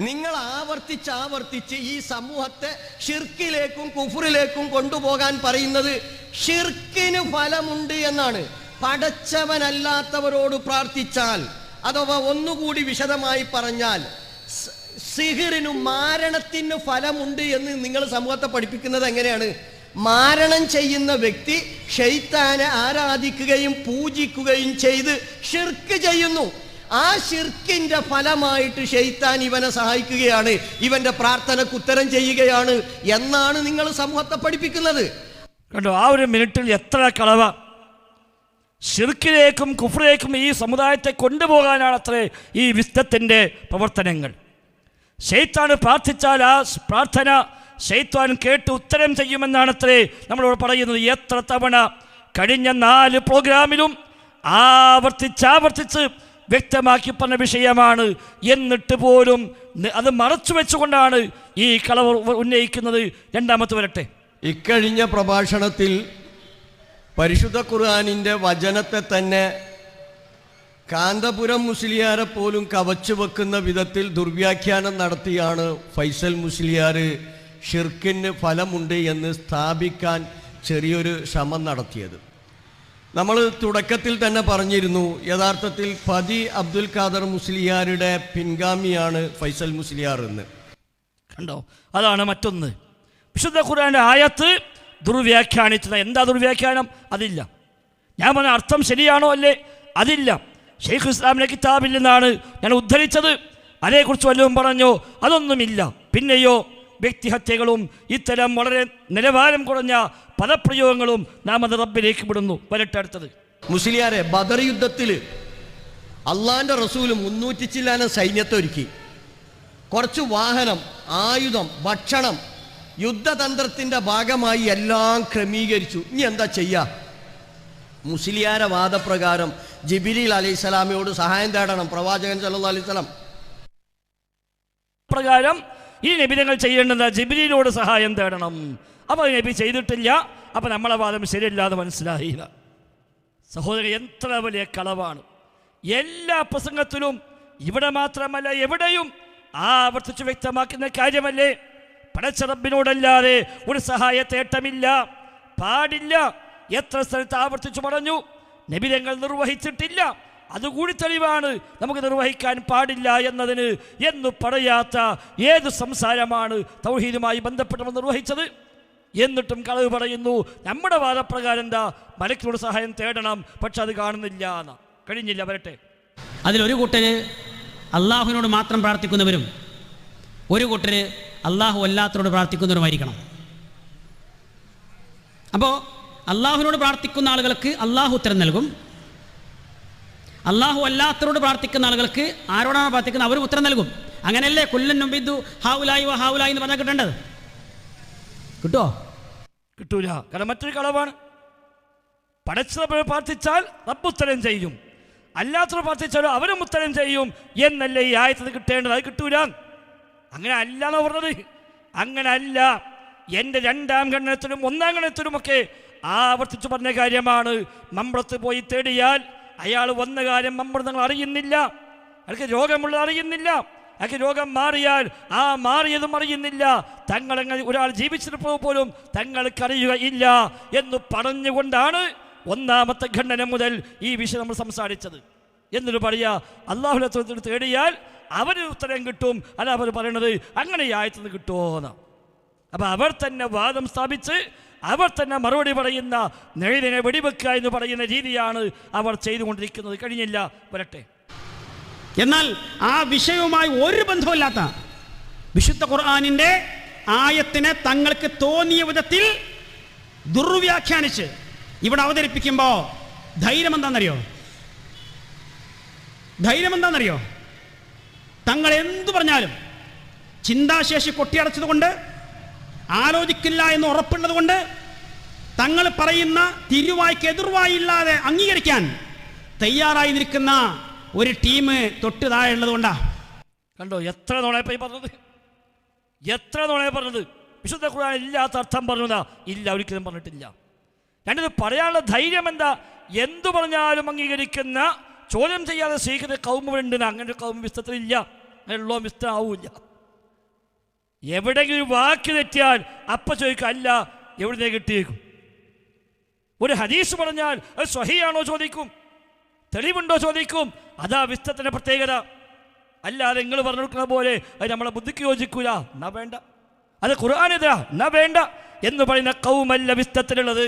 നിങ്ങൾ ആവർത്തിച്ച് ആവർത്തിച്ച് ഈ സമൂഹത്തെ ഷിർക്കിലേക്കും കുഫറിലേക്കും കൊണ്ടുപോകാൻ പറയുന്നത് ഷിർക്കിന് ഫലമുണ്ട് എന്നാണ്. പടച്ചവനല്ലാത്തവരോട് പ്രാർത്ഥിച്ചാൽ അഥവാ ഒന്നുകൂടി വിശദമായി പറഞ്ഞാൽ സിഹിറിനും മാരണത്തിനും ഫലമുണ്ട് എന്ന് നിങ്ങൾ സമൂഹത്തെ പഠിപ്പിക്കുന്നത് എങ്ങനെയാണ്? മാരണം ചെയ്യുന്ന വ്യക്തി ഷെയ്ത്താനെ ആരാധിക്കുകയും പൂജിക്കുകയും ചെയ്ത് ഷിർക്ക് ചെയ്യുന്നു. ആ ഷിർക്കിന്റെ ഫലമായിട്ട് ഷെയ്ത്താൻ ഇവനെ സഹായിക്കുകയാണ്. ഇവന്റെ പ്രാർത്ഥനക്ക് ഉത്തരം ചെയ്യുകയാണ് എന്നാണ് നിങ്ങൾ സമൂഹത്തെ പഠിപ്പിക്കുന്നത്. കണ്ടോ ആ ഒരു മിനിറ്റിൽ എത്ര കളവ. ഷിർക്കിലേക്കും കുഫറിലേക്കും ഈ സമുദായത്തെ കൊണ്ടുപോകാനാണ് അത്രേ ഈ വിസ്തത്തിന്റെ പ്രവർത്തനങ്ങൾ. ഷെയ്ത്താൻ പ്രാർത്ഥിച്ചാൽ ആ പ്രാർത്ഥന ഷെയ്ത്താൻ കേട്ട് ഉത്തരം ചെയ്യുമെന്നാണ് അത്രേ നമ്മളോട് പറയുന്നത്. എത്ര തവണ കഴിഞ്ഞ നാല് പ്രോഗ്രാമിലും ആവർത്തിച്ചാവർത്തിച്ച് വ്യക്തമാക്കി പറഞ്ഞ വിഷയമാണ്. എന്നിട്ട് പോലും അത് മറച്ചു വെച്ചുകൊണ്ടാണ് ഈ കളവ് ഉന്നയിക്കുന്നത്. രണ്ടാമത്തെ വരട്ടെ. ഇക്കഴിഞ്ഞ പ്രഭാഷണത്തിൽ പരിശുദ്ധ ഖുർആാനിന്റെ വചനത്തെ തന്നെ കാന്തപുരം മുസ്ലിയാരെ പോലും കവച്ചു വെക്കുന്ന വിധത്തിൽ ദുർവ്യാഖ്യാനം നടത്തിയാണ് ഫൈസൽ മുസ്ലിയാർ ഷിർക്കിന് ഫലമുണ്ട് എന്ന് സ്ഥാപിക്കാൻ ചെറിയൊരു ശ്രമം നടത്തിയത്. നമ്മൾ തുടക്കത്തിൽ തന്നെ പറഞ്ഞിരുന്നു യഥാർത്ഥത്തിൽ ഫതി അബ്ദുൽ ഖാദർ മുസ്ലിയാരുടെ പിൻഗാമിയാണ് ഫൈസൽ മുസ്ലിയാർ എന്ന്. കണ്ടോ? അതാണ് മറ്റൊന്ന്. വിശുദ്ധ ഖുർആന്റെ ആയത്ത് ദുർവ്യാഖ്യാനിച്ചത്. എന്താ ദുർവ്യാഖ്യാനം? അതില്ല. ഞാൻ പറഞ്ഞ അർത്ഥം ശരിയാണോ അല്ലേ? അതില്ല. ഷെയ്ഖ് ഇസ്ലാമിന്റെ കിതാബിൽ നിന്നാണ് ഞാൻ ഉദ്ധരിച്ചത്. അതേക്കുറിച്ച് വല്ലതും പറഞ്ഞോ? അതൊന്നുമില്ല. പിന്നെയോ വ്യക്തിഹത്യകളും ഇത്തരം വളരെ നിലവാരം കുറഞ്ഞ പദപ്രയോഗങ്ങളും നാം അത് റബ്ബിലേക്ക് വിടുന്നു. വരട്ടെ അടുത്തത്. മുസ്ലിയാരെ ബദർ യുദ്ധത്തിൽ അള്ളാന്റെ റസൂൽ മുന്നൂറ്റി ചില്ലാനം സൈന്യത്തെ ഒരുക്കി കുറച്ച് വാഹനം ആയുധം ഭക്ഷണം യുദ്ധതന്ത്രത്തിന്റെ ഭാഗമായി എല്ലാം ക്രമീകരിച്ചു. ഇനി എന്താ ചെയ്യാ? മുസ്ലിയാര വാദപ്രകാരം ജിബിലിൽ അലൈഹിസ്സലാമിയോട് സഹായം തേടണം പ്രവാചകൻ സല്ലു അലൈഹി സ്വലം പ്രകാരം ഈ നബിതങ്ങൾ ചെയ്യേണ്ടത് ജിബിലിയിലോട് സഹായം തേടണം. അപ്പോൾ നബി ചെയ്തിട്ടില്ല. അപ്പോൾ നമ്മളെ വാദം ശരിയല്ലാതെ മനസ്സിലായില്ല. സഹോദരൻ എത്ര വലിയ കളവാണ്. എല്ലാ പ്രസംഗത്തിലും ഇവിടെ മാത്രമല്ല എവിടെയും ആവർത്തിച്ചു വ്യക്തമാക്കുന്ന കാര്യമല്ലേ? പടച്ചറബിനോടല്ലാതെ ഒരു സഹായ തേട്ടമില്ല. പാടില്ല. എത്ര സ്ഥലത്ത് ആവർത്തിച്ചു പറഞ്ഞു? നബിതങ്ങൾ നിർവഹിച്ചിട്ടില്ല. അതുകൂടി തെളിവാണ് നമുക്ക് നിർവഹിക്കാൻ പാടില്ല എന്നതിന് എന്ന് പറയാത്ത ഏത് സംസാരമാണ് തൗഹീദുമായി ബന്ധപ്പെട്ടവർ നിർവഹിച്ചത്? എന്നിട്ടും കളവ് പറയുന്നു നമ്മുടെ വാദപ്രകാരം എന്താ? മലക്കിനോട് സഹായം തേടണം പക്ഷെ അത് കാണുന്നില്ല കഴിഞ്ഞില്ല വരട്ടെ. അതിലൊരു കൂട്ടര് അള്ളാഹുവിനോട് മാത്രം പ്രാർത്ഥിക്കുന്നവരും ഒരു കൂട്ടര് അള്ളാഹു അല്ലാത്തവരോട് പ്രാർത്ഥിക്കുന്നവരുമായിരിക്കണം. അപ്പോൾ അള്ളാഹുവിനോട് പ്രാർത്ഥിക്കുന്ന ആളുകൾക്ക് അള്ളാഹു ഉത്തരം നൽകും അള്ളാഹു അല്ലാത്തവരോട് പ്രാർത്ഥിക്കുന്ന ആളുകൾക്ക് ആരോടാണ് പ്രാർത്ഥിക്കുന്നത് അവർ ഉത്തരം നൽകും. അങ്ങനെയല്ലേ കൊല്ലൻ നുബിദു ഹാവുലായി വ ഹാവുലായി എന്ന് പറഞ്ഞാൽ കിട്ടേണ്ടത്? കിട്ടുമോ കിട്ടൂല. കാരണം മറ്റൊരു കളവാണ്. പടച്ചവരെ പ്രാർത്ഥിച്ചാൽ റബ്ബ് ഉത്തരം ചെയ്യും. അല്ലാത്തവർ പ്രാർത്ഥിച്ചാലും അവരും ഉത്തരം ചെയ്യും. എന്നല്ലേ ഈ ആയത്തത് കിട്ടേണ്ടത്? അത് കിട്ടൂല. അങ്ങനെ അല്ല എന്ന് പറഞ്ഞത്. അങ്ങനെ അല്ല എന്റെ രണ്ടാം ഗണനത്തിലും ഒന്നാം ഗണനത്തിലുമൊക്കെ ആവർത്തിച്ചു പറഞ്ഞ കാര്യമാണ്. മമ്പളത്ത് പോയി തേടിയാൽ അയാൾ വന്ന കാര്യം അമൃതങ്ങൾ അറിയുന്നില്ല. അയാൾക്ക് രോഗമുള്ളത് അറിയുന്നില്ല. അയാൾക്ക് രോഗം മാറിയാൽ ആ മാറിയതും അറിയുന്നില്ല. തങ്ങളെങ്ങനെ ഒരാൾ ജീവിച്ചിരുപ്പോൾ പോലും തങ്ങൾക്കറിയുക ഇല്ല എന്ന് പറഞ്ഞുകൊണ്ടാണ് ഒന്നാമത്തെ ഖണ്ഡനം മുതൽ ഈ വിഷയം നമ്മൾ സംസാരിച്ചത്. എന്നിട്ട് പറയുക അള്ളാഹുലത്തിൽ തേടിയാൽ അവന് ഉത്തരം കിട്ടും. അല്ല അവർ പറയണത് അങ്ങനെ ആയത്തുനിന്ന് കിട്ടുമോ എന്ന് അപ്പം അവർ തന്നെ വാദം സ്ഥാപിച്ച് അവർ തന്നെ മറുപടി പറയുന്ന നെഴുതിനെ വെടിവെക്കുക എന്ന് പറയുന്ന രീതിയാണ് അവർ ചെയ്തുകൊണ്ടിരിക്കുന്നത്. കഴിഞ്ഞില്ല വരട്ടെ. എന്നാൽ ആ വിഷയവുമായി ഒരു ബന്ധവുമില്ലാത്ത വിശുദ്ധ ഖുർആാനിന്റെ ആയത്തിനെ തങ്ങൾക്ക് തോന്നിയ വിധത്തിൽ ദുർവ്യാഖ്യാനിച്ച് ഇവിടെ അവതരിപ്പിക്കുമ്പോൾ ധൈര്യം എന്താണെന്നറിയോ ധൈര്യം എന്താണെന്നറിയോ തങ്ങൾ എന്തു പറഞ്ഞാലും ചിന്താശേഷി കൊട്ടിയടച്ചതുകൊണ്ട് ആലോചിക്കില്ല എന്ന് ഉറപ്പുള്ളത് കൊണ്ട് തങ്ങൾ പറയുന്ന തിരുവായ്ക്ക് എതിർവായില്ലാതെ അംഗീകരിക്കാൻ തയ്യാറായി നിൽക്കുന്ന ഒരു ടീം തൊട്ട് താഴെ കൊണ്ടാ കണ്ടോ എത്ര നുണയപ്പ ഈ പറഞ്ഞത്? എത്ര നുണയ പറഞ്ഞത്? വിശുദ്ധ ഖുർആൻ ഇല്ലാത്ത അർത്ഥം പറഞ്ഞതാ. ഇല്ല ഒരിക്കലും പറഞ്ഞിട്ടില്ല. രണ്ടത് പറയാനുള്ള ധൈര്യം എന്താ? എന്തു പറഞ്ഞാലും അംഗീകരിക്കുന്ന ചോദ്യം ചെയ്യാതെ സ്വീകരിക്കുന്ന കൗമുണ്ട് അങ്ങനെ ഒരു കൗമ വിസ്തത്തിലില്ല അങ്ങനെയുള്ള വിസ്തം ആവൂല എവിടെയെങ്കിലും വാക്ക് തെറ്റിയാൽ അപ്പ ചോദിക്കും അല്ല എവിടുന്നേ കിട്ടിയേക്കും? ഒരു ഹദീസ് പറഞ്ഞാൽ അത് സ്വഹിയാണോ ചോദിക്കും? തെളിവുണ്ടോ ചോദിക്കും? അതാ വിസ്തത്തിന്റെ പ്രത്യേകത. അല്ലാതെ നിങ്ങൾ പറഞ്ഞു കൊടുക്കുന്ന പോലെ അത് നമ്മളെ ബുദ്ധിക്ക് യോജിക്കൂല. എന്നാ വേണ്ട. അത് ഖുർആാനെതിരാ എന്നാ വേണ്ട എന്ന് പറയുന്ന കൗമല്ല വിസ്തത്തിലുള്ളത്